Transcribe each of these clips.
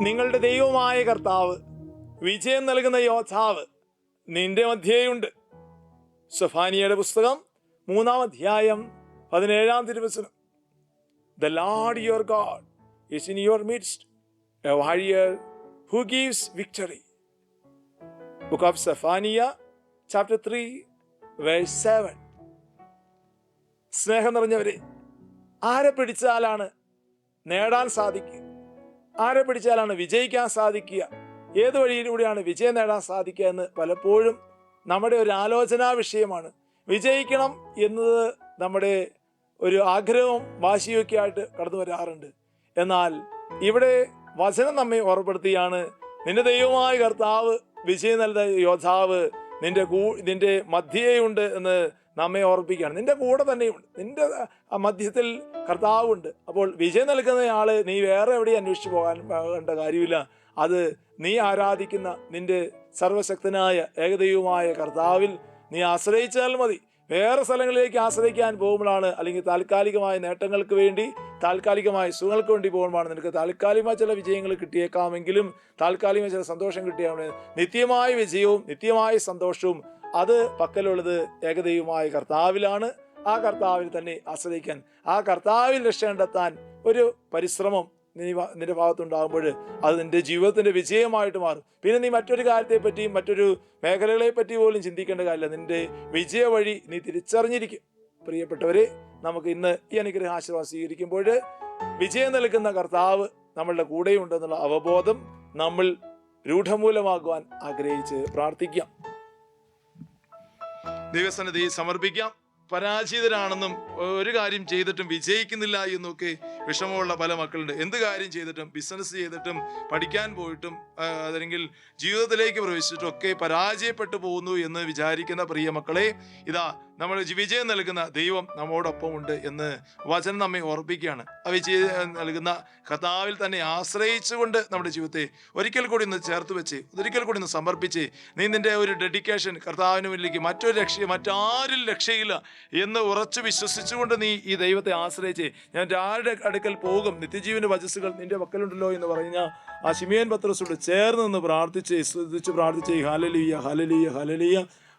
നിങ്ങളുടെ ദൈവമായ കർത്താവ് വിജയം നൽകുന്ന യോദ്ധാവ് നിന്റെ മധ്യേയുണ്ട്. സഫാനിയുടെ പുസ്തകം മൂന്നാം അധ്യായം പതിനേഴാം തിരുവസനം the Lord your God is in your midst a warrior who gives victory book of Zephaniah chapter three verse seven സ്നേഹം നിറഞ്ഞവരെ ആരെ പിടിച്ചാലാണ് നേടാൻ സാധിക്കുക? ആരെ പിടിച്ചാലാണ് വിജയിക്കാൻ സാധിക്കുക? ഏത് വഴിയിലൂടെയാണ് വിജയം നേടാൻ സാധിക്കുക എന്ന് പലപ്പോഴും നമ്മുടെ ഒരു ആലോചനാ വിഷയമാണ്. വിജയിക്കണം എന്നത് നമ്മുടെ ഒരു ആഗ്രഹവും വാശിയൊക്കെ ആയിട്ട് കടന്നു വരാറുണ്ട്. എന്നാൽ ഇവിടെ വചനം നമ്മെ ഓർമ്മപ്പെടുത്തിയാണ് നിന്റെ ദൈവമായ കർത്താവ് വിജയം നൽകുന്ന യോദ്ധാവ് നിന്റെ കൂ നിന്റെ മധ്യേയുണ്ട് എന്ന് നമ്മെ ഓർപ്പിക്കുകയാണ് നിന്റെ കൂടെ തന്നെയുണ്ട് നിന്റെ ആ മധ്യത്തിൽ കർത്താവുണ്ട്. അപ്പോൾ വിജയം നൽകുന്ന ആൾ നീ വേറെ എവിടെയും അന്വേഷിച്ച് പോകാൻ പോകേണ്ട കാര്യമില്ല. അത് നീ ആരാധിക്കുന്ന നിന്റെ സർവശക്തനായ ഏകദൈവമായ കർത്താവിൽ നീ ആശ്രയിച്ചാൽ മതി. വേറെ സ്ഥലങ്ങളിലേക്ക് ആശ്രയിക്കാൻ പോകുമ്പോഴാണ് അല്ലെങ്കിൽ താൽക്കാലികമായ നേട്ടങ്ങൾക്ക് വേണ്ടി താൽക്കാലികമായ സുഖങ്ങൾക്ക് വേണ്ടി പോകുമ്പോഴാണ് നിനക്ക് താൽക്കാലികമായ ചില വിജയങ്ങൾ കിട്ടിയേക്കാമെങ്കിലും താൽക്കാലികമായ ചില സന്തോഷം കിട്ടിയാൽ നിത്യമായ വിജയവും നിത്യമായ സന്തോഷവും അത് പക്കലുള്ളത് ഏകദൈവമായ കർത്താവിലാണ്. ആ കർത്താവിൽ തന്നെ ആശ്രയിക്കാൻ ആ കർത്താവിൽ രക്ഷ കണ്ടെത്താൻ ഒരു പരിശ്രമം നീ നിന്റെ ഭാഗത്തുണ്ടാകുമ്പോൾ അത് നിന്റെ ജീവിതത്തിന്റെ വിജയമായിട്ട് മാറും. പിന്നെ നീ മറ്റൊരു കാര്യത്തെ പറ്റിയും മറ്റൊരു മേഖലകളെ പറ്റി പോലും ചിന്തിക്കേണ്ട കാര്യമില്ല. നിന്റെ വിജയ വഴി നീ തിരിച്ചറിഞ്ഞിരിക്കും. പ്രിയപ്പെട്ടവരെ നമുക്ക് ഇന്ന് ഈ അനുഗ്രഹ ആശീർവാദം സ്വീകരിക്കുമ്പോൾ വിജയം നൽകുന്ന കർത്താവ് നമ്മളുടെ കൂടെയുണ്ടെന്നുള്ള അവബോധം നമ്മൾ രൂഢമൂലമാകുവാൻ ആഗ്രഹിച്ച് പ്രാർത്ഥിക്കാം. ദൈവസന്നിധി സമർപ്പിക്കാം. പരാജിതരാണെന്നും ഒരു കാര്യം ചെയ്തിട്ടും വിജയിക്കുന്നില്ല എന്നൊക്കെ വിഷമമുള്ള പല മക്കളുണ്ട്. എന്ത് കാര്യം ചെയ്തിട്ടും ബിസിനസ് ചെയ്തിട്ടും പഠിക്കാൻ പോയിട്ടും അതല്ലെങ്കിൽ ജീവിതത്തിലേക്ക് പ്രവേശിച്ചിട്ടും ഒക്കെ പരാജയപ്പെട്ടു പോകുന്നു എന്ന് വിചാരിക്കുന്ന പ്രിയ മക്കളെ ഇതാ നമ്മൾ വിജയം നൽകുന്ന ദൈവം നമ്മോടൊപ്പം ഉണ്ട് എന്ന് വചനം നമ്മെ ഓർപ്പിക്കുകയാണ്. ആ വിജയം നൽകുന്ന കഥാവിൽ തന്നെ ആശ്രയിച്ചുകൊണ്ട് നമ്മുടെ ജീവിതത്തെ ഒരിക്കൽ കൂടി ഒന്ന് ചേർത്ത് വെച്ച് ഒരിക്കൽ കൂടി ഒന്ന് സമർപ്പിച്ച് നീ നിന്റെ ഒരു ഡെഡിക്കേഷൻ കർത്താവിന് മുന്നിലേക്ക് മറ്റൊരു രക്ഷ മറ്റാരും രക്ഷയില്ല എന്ന് ഉറച്ചു വിശ്വസിച്ചുകൊണ്ട് നീ ഈ ദൈവത്തെ ആശ്രയിച്ച് ഞാൻ ആരുടെ അടുക്കൽ പോകും? നിത്യജീവന്റെ വചസ്സുകൾ നിന്റെ പക്കലുണ്ടല്ലോ എന്ന് പറഞ്ഞ ആ ശിമിയൻ പത്രസോട് ചേർന്ന് നിന്ന് പ്രാർത്ഥിച്ച് ശ്രദ്ധിച്ച് പ്രാർത്ഥിച്ച് ഹലലിയ ഹലലിയ ഹലലിയ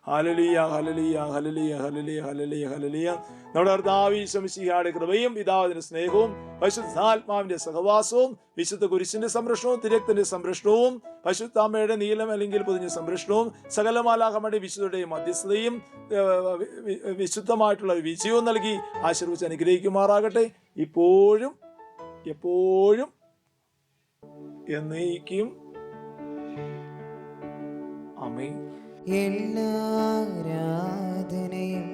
ഹലലിയ ഹലലിയ ഹലലിയ ഹലലിയ ഹലലിയ ഹലലിയ നമ്മുടെ കർത്താവി ശംസിഹാടെ കൃപയും പിതാവിന്റെ സ്നേഹവും പരിശുദ്ധാത്മാവിന്റെ സഹവാസവും വിശുദ്ധ കുരിശിന്റെ സംരക്ഷണവും തിരക്തിന്റെ സംരക്ഷണവും പശുദ്ധാമയുടെ നീലം അല്ലെങ്കിൽ പൊതിഞ്ഞ സംരക്ഷണവും സകലമാലാകമ്മയുടെ വിശുദ്ധയുടെയും മധ്യസ്ഥതയും വിശുദ്ധമായിട്ടുള്ള വിജയവും നൽകി ആശീർവദിച്ച് അനുഗ്രഹിക്കുമാറാകട്ടെ. ഇപ്പോഴും എപ്പോഴും എന്നേക്കും. അമേ എല്ലാ ആരാധനയും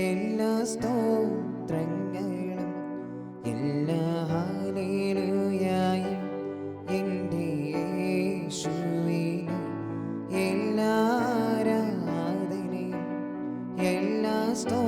എല്ലാ സ്തോത്രങ്ങളും എല്ലാ ഹാലയിലുയായും എന്റെ യേശുവിന് എല്ലാ ആരാധനയും എല്ലാ സ്തോ